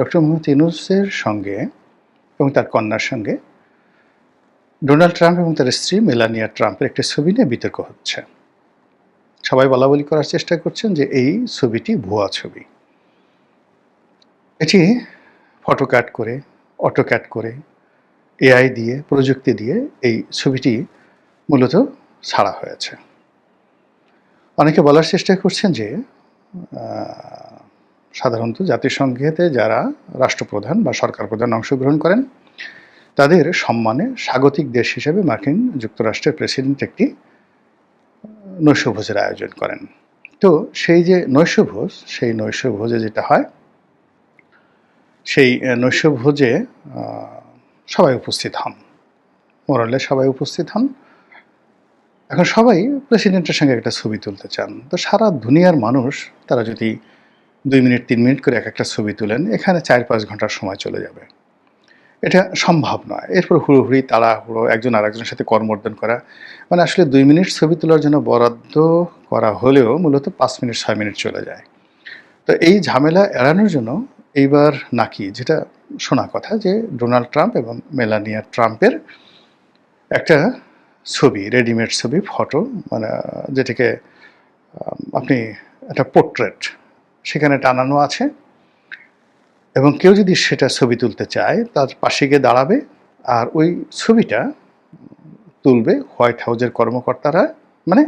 Doctor Mohammad ইউনুসের সঙ্গে এবং তার কন্যার সঙ্গে ডোনাল্ড ট্রাম্প এবং তার স্ত্রী মেলানিয়া ট্রাম্পের একটি ছবি নিয়ে বিতর্ক হচ্ছে। সবাই বলা বলি করার চেষ্টা করছেন যে এই ছবিটি ভুয়া ছবি। এটি ফটো কাট করে, অটো কাট করে, এআই দিয়ে, প্রযুক্তি দিয়ে এই ছবিটি মূলত ছাড়া হয়েছে। অনেকে বলার চেষ্টা করছেন যে সাধারণত জাতিসংঘেতে যারা রাষ্ট্রপ্রধান বা সরকার প্রধান অংশগ্রহণ করেন, তাদের সম্মানে স্বাগতিক দেশ হিসেবে মার্কিন যুক্তরাষ্ট্রের প্রেসিডেন্ট একটি নৈশভোজের আয়োজন করেন। তো সেই যে নৈশভোজ, সেই নৈশভোজে যেটা হয়, সেই নৈশভোজে সবাই উপস্থিত হন। মোরালে সবাই উপস্থিত হন। এখন সবাই প্রেসিডেন্টের সঙ্গে একটা ছবি তুলতে চান। তো সারা দুনিয়ার মানুষ, তারা যদি দুই মিনিট, তিন মিনিট করে এক একটা ছবি তুলেন, এখানে চার পাঁচ ঘণ্টার সময় চলে যাবে। এটা সম্ভব নয়। এরপর হুড়োহুড়ি, তাড়াহুড়ো, একজন আরেকজনের সাথে কর্মর্দন করা। মানে আসলে দুই মিনিট ছবি তোলার জন্য বরাদ্দ করা হলেও মূলত পাঁচ মিনিট, ছয় মিনিট চলে যায়। তো এই ঝামেলা এড়ানোর জন্য এইবার নাকি, যেটা শোনা কথা যে ডোনাল্ড ট্রাম্প এবং মেলানিয়া ট্রাম্পের একটা ছবি, রেডিমেড ছবি, ফটো মানে যেটাকে আপনি, একটা পোর্ট্রেট সেখানে টানানো আছে। এবং কেউ যদি সেটা ছবি তুলতে চায়, তার পাশে গিয়ে দাঁড়াবে আর ওই ছবিটা তুলবে হোয়াইট হাউজের কর্মকর্তারা মানে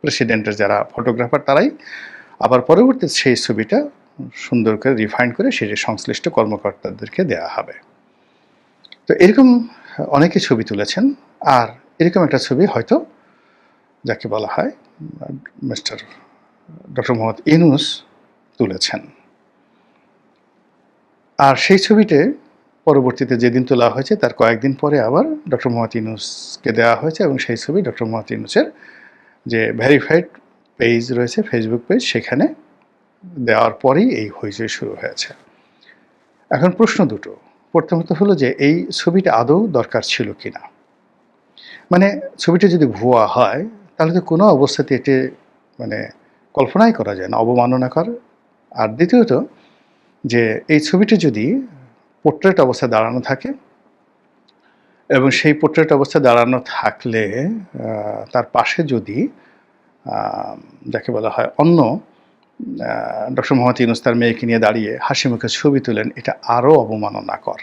প্রেসিডেন্টের যারা ফটোগ্রাফার তারাই। আবার পরবর্তী সেই ছবিটা সুন্দর করে রিফাইন করে সেটি সংশ্লিষ্ট কর্মকর্তাদেরকে দেওয়া হবে। তো এরকম অনেকে ছবি তুলেছেন আর এরকম একটা ছবি হয়তো যাকে বলা হয় মিস্টার ডক্টর মোহাম্মদ ইনুস তুলেছেন। আর সেই ছবিতে পরবর্তীতে যেদিন তোলা হয়েছে, তার কয়েকদিন পরে আবার ডক্টর মোহাম্মদ ইনুসকে দেওয়া হয়েছে এবং সেই ছবি ডক্টর মোহাম্মদ ইনুসের যে ভেরিফাইড পেজ রয়েছে, ফেসবুক পেজ, সেখানে দেওয়ার পরেই এই হইচই শুরু হয়েছে। এখন প্রশ্ন দুটো। প্রথমত হলো যে, এই ছবিটা আদৌ দরকার ছিল কিনা? মানে ছবিটা যদি ভুয়া হয়, তাহলে তো কোনো অবস্থাতে এটি মানে কল্পনাই করা যায় না, অবমাননাকর আর দ্বিতীয়ত যে এই ছবিটি যদি পোর্ট্রেট অবস্থায় দাঁড়ানো থাকে এবং সেই পোর্ট্রেট অবস্থায় দাঁড়ানো থাকলে তার পাশে যদি যাকে বলা হয় অন্য ডক্টর মোহাম্মদ ইউনুস তার মেয়েকে নিয়ে দাঁড়িয়ে হাসি মুখে ছবি তোলেন, এটা আরও অবমাননাকর।